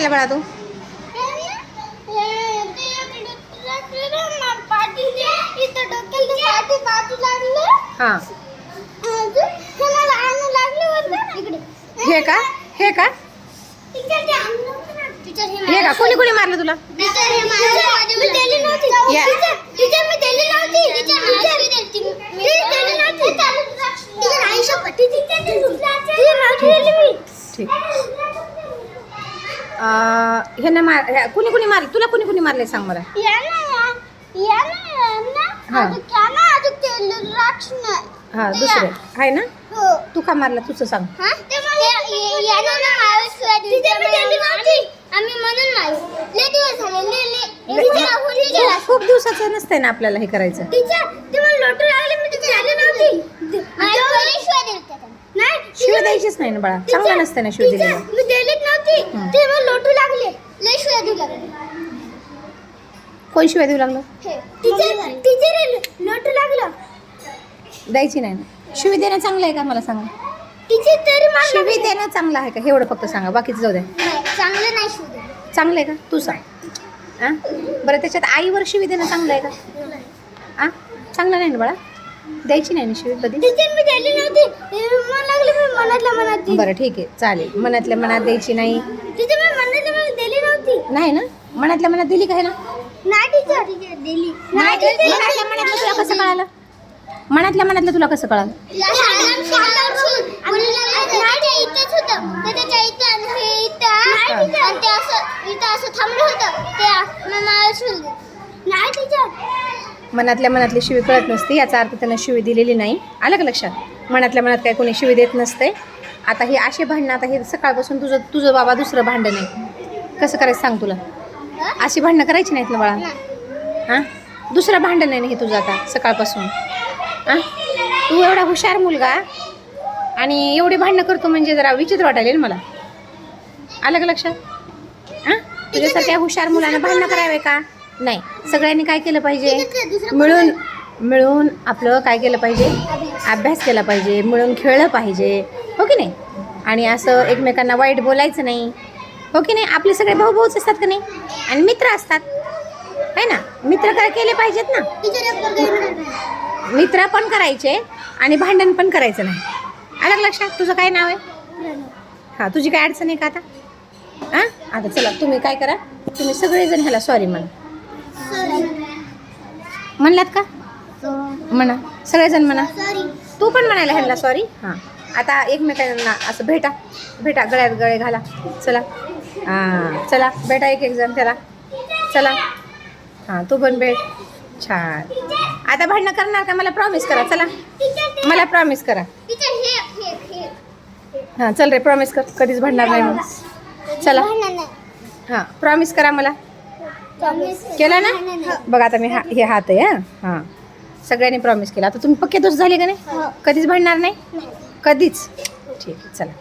काय बाळा तू हा हे का हे का हे का कोणी कोणी मारलं तुला या. ठीक अं, ह्यानं मार ह्या- कुणी कुणी मारलं तुला कुणी कुणी मारले सांग मला हा. हा दुसरे आहे ना तू का मारला तुझं सांग आम्ही म्हणून नाही लय. खूप- खूप दिवसाचं नसतंय ना आपल्याला हे करायचं शिव द्यायचीच नाही ना बाळा चांगलं नसतं ना शिव दिलेलं मी दिलीच नव्हती हं. ते मला लोटू लागले. लय शिवाय देऊ लागले. कोण शिवाय देऊ लागलं? हे, टीचर टीचर लोटू लागलं. द्यायची नाही ना. शिवी देणं चांगलं आहे का मला सांगा? टीचर तरी मला शिवी देणं चांगलं आहे का? एवढं फक्त सांगा. बाकीचं जाऊ द्या. नाही चांगलं नाही शिव दिलं चांगलं आहे का? तू सांग. आ? बरं त्याच्यात आईवर शिवी देणं चांगलं आहे का? आ? चांगलं नाही ना बाळा. द्यायची नाही ना शिवी कधी. बरं ठीक आहे. चालेल. मनातल्या मनात द्यायची नाही. नाही ना? मनातल्या मनात दिली काय ना? नाही टीचर. टीचर दिली. नाही मनातल्या मनातलं तुला कसं कळालं? मनातल्या मनातलं तुला कसं कळालं? असं थांबलं होतं. मनातल्या मनातली शिवी कळत नसते याचा अर्थ त्यानं शिवी दिलेली नाही. आलं का लक्षात? मनातल्या मनात काय कोणी शिवी देत नसते. आता हे असे भांडणं आता हे सकाळपासून तुझं तुझं बाबा दुसरं भांडण आहे. कसं करायचं सांग तुला? अशी भांडणं करायची नाहीत ना बाळा. हां? दुसरं भांडण आहे ना हे तुझं आता सकाळपासून. हां? तू एवढा हुशार मुलगा आणि एवढी भांडणं करतो म्हणजे जरा विचित्र वाटायला ना मला. आलं का लक्षात? हां? तुझ्यासारख्या हुशार मुलांना भांडणं करावे का? नाही सगळ्यांनी काय केलं पाहिजे? मिळून मिळून आपलं काय केलं पाहिजे? अभ्यास केला पाहिजे मिळून खेळलं पाहिजे. हो की नाही? आणि असं एकमेकांना वाईट बोलायचं नाही. हो की नाही? आपले सगळे भाऊ भाऊच असतात का नाही? आणि मित्र असतात. है ना? मित्र काय केले पाहिजेत ना? मित्र पण करायचे आणि भांडण पण करायचं नाही. आलं लक्षात? तुझं काय नाव आहे? हां तुझी काय अडचण आहे का आता? हां? आता चला तुम्ही काय करा? तुम्ही सगळेजण ह्याला सॉरी म्हणा. म्हणलात का? म्हणा. सगळेजण म्हणा. सॉरी. तू पण म्हणायला ह्याला सॉरी. हां. आता एकमेकांना असं भेटा. भेटा गळ्यात गळे घाला. चला. हां. चला. भेटा एक एक जण त्याला. चला. हां तू पण भेट. छान. आता भांडणं करणार का? मला प्रॉमिस करा. चला. मला प्रॉमिस करा. हां चल रे प्रॉमिस कर. कधीच भांडणार नाही मग चला. हां प्रॉमिस करा मला. केला ना? बघा आता मी हा हे हात आहे हां. हां. सगळ्यांनी प्रॉमिस केला. आता तुम्ही पक्के दोष झाले का नाही? कधीच भांडणार नाही. कधीच? ठीक आहे चला.